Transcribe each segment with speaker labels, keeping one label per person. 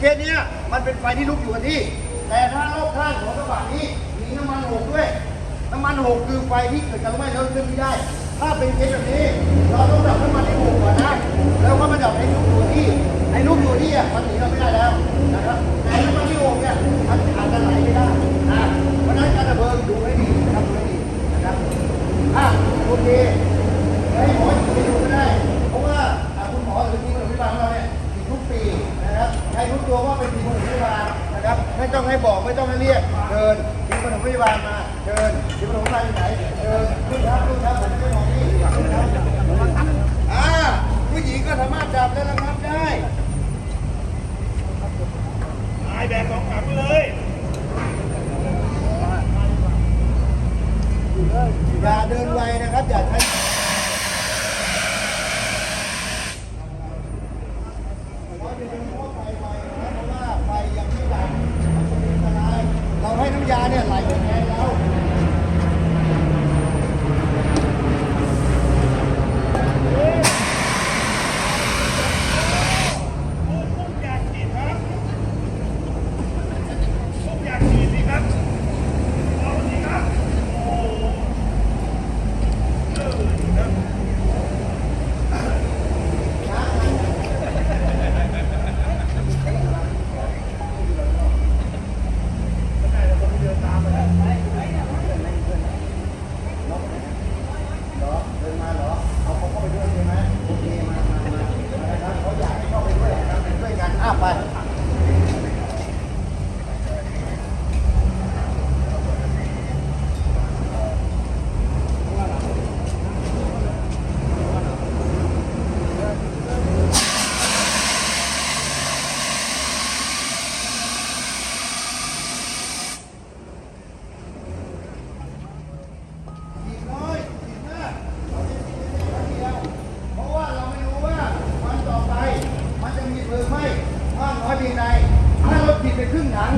Speaker 1: เคสนี้มันเป็นไฟที่ลุกอยู่กับที่ แต่ถ้ารอบข้างของกระบะนี้มีน้ำมันหกด้วย น้ำมันหกคือไฟที่เกิดการลุกไหม้แล้วขึ้นไม่ได้ ถ้าเป็นเคสแบบนี้ เราต้องดับน้ำมันในหกก่อนนะแล้วก็มาดับไอ้ลุกอยู่ที่ไอ้ลุกอยู่ที่อะมันหนีเราไม่ได้แล้วนะครับแต่น้ำมันที่หกเนี่ยมันอาจจะไหลไม่ได้นะเพราะนั้นการดับเพลิงดูให้ดีนะครับดูให้ดีนะครับอะโอเคให้หมอฉีดดูก็ได้ เพราะว่าคุณหมอหรือทีมโรงพยาบาลของเราเนี่ยฉีดทุกปี ให้รู้ตัวว่าเป็นทีมโรงพยาบาลนะครับ ไม่ต้องให้บอกไม่ต้องให้เรียกเชิญทีมโรงพยาบาลมาเชิญทีมโรงพยาบาลอยู่ไหนเชิญขึ้นครับขึ้นครับผมจะบอกนี่ขึ้นครับอ่าผู้หญิงก็สามารถจับและระงับได้
Speaker 2: ตายแบกของกลับเลย
Speaker 1: อย่าเดินไวนะครับ อย่าใช้เราให้น้ำยาเนี่ยไหลไปแทนเรา
Speaker 2: ทุกอยากฉีดครับทุกอยากฉีดสิครับเอาสิครับโอ้โหเออครับ
Speaker 1: เหรอเดินมาเหรอเอาเขาเข้าไปด้วยใช่ไหมโอเคมามามามานะครับเขาอยากให้เข้าไปด้วยนะครับเป็นด้วยกันอ้าไป ฉีดน้อยฉีดมากเราจะฉีดได้ครั้งเดียว เพราะว่าเราไม่รู้ว่าวันต่อไป มันจะมีเพลิงไหม้มากน้อยเพียงใดถ้าเรา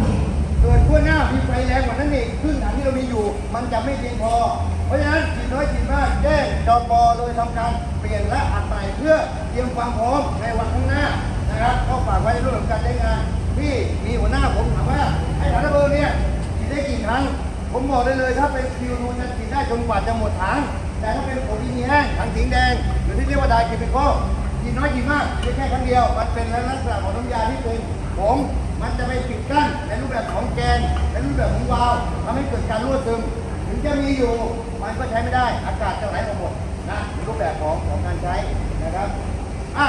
Speaker 1: ฉีดไปครึ่งถัง เกิดขั้วหน้ามีไฟแรงกว่านั้นอีกครึ่งถังที่เรามีอยู่ มันจะไม่เพียงพอ เพราะฉะนั้นฉีดน้อยฉีดมากแจ้งจปโดยทำการเปลี่ยนและอัดใหม่เพื่อเตรียมความพร้อมในวันข้างหน้านะครับก็ฝากไว้เรื่องของการใช้งานที่มีหัวหน้าผมถามว่าไอ้ถังระเบิดเนี่ยฉีดได้กี่ครั้ง ผมบอกได้เลยถ้าเป็นคิวนูนจะฉีดได้จนกว่าจะหมดถังแต่ถ้าเป็นผงที่มีแห้งถังสีแดง หรือที่เรียกว่าไดเคมีคอลฉี ดน้อยดีมากไม่แค่ครั้งเดียว มันเป็นลักษณะของน้ำยาที่เป็นผงมันจะไปปิดกั้นในรูปแบบของแกนในรูปแบบของวาล์วทำให้เกิดการรั่วซึม ถึงจะมีอยู่มันก็ใช้ไม่ได้อากาศจะไหลออกหมดนะรูปแบบของของการใช้นะครับอะ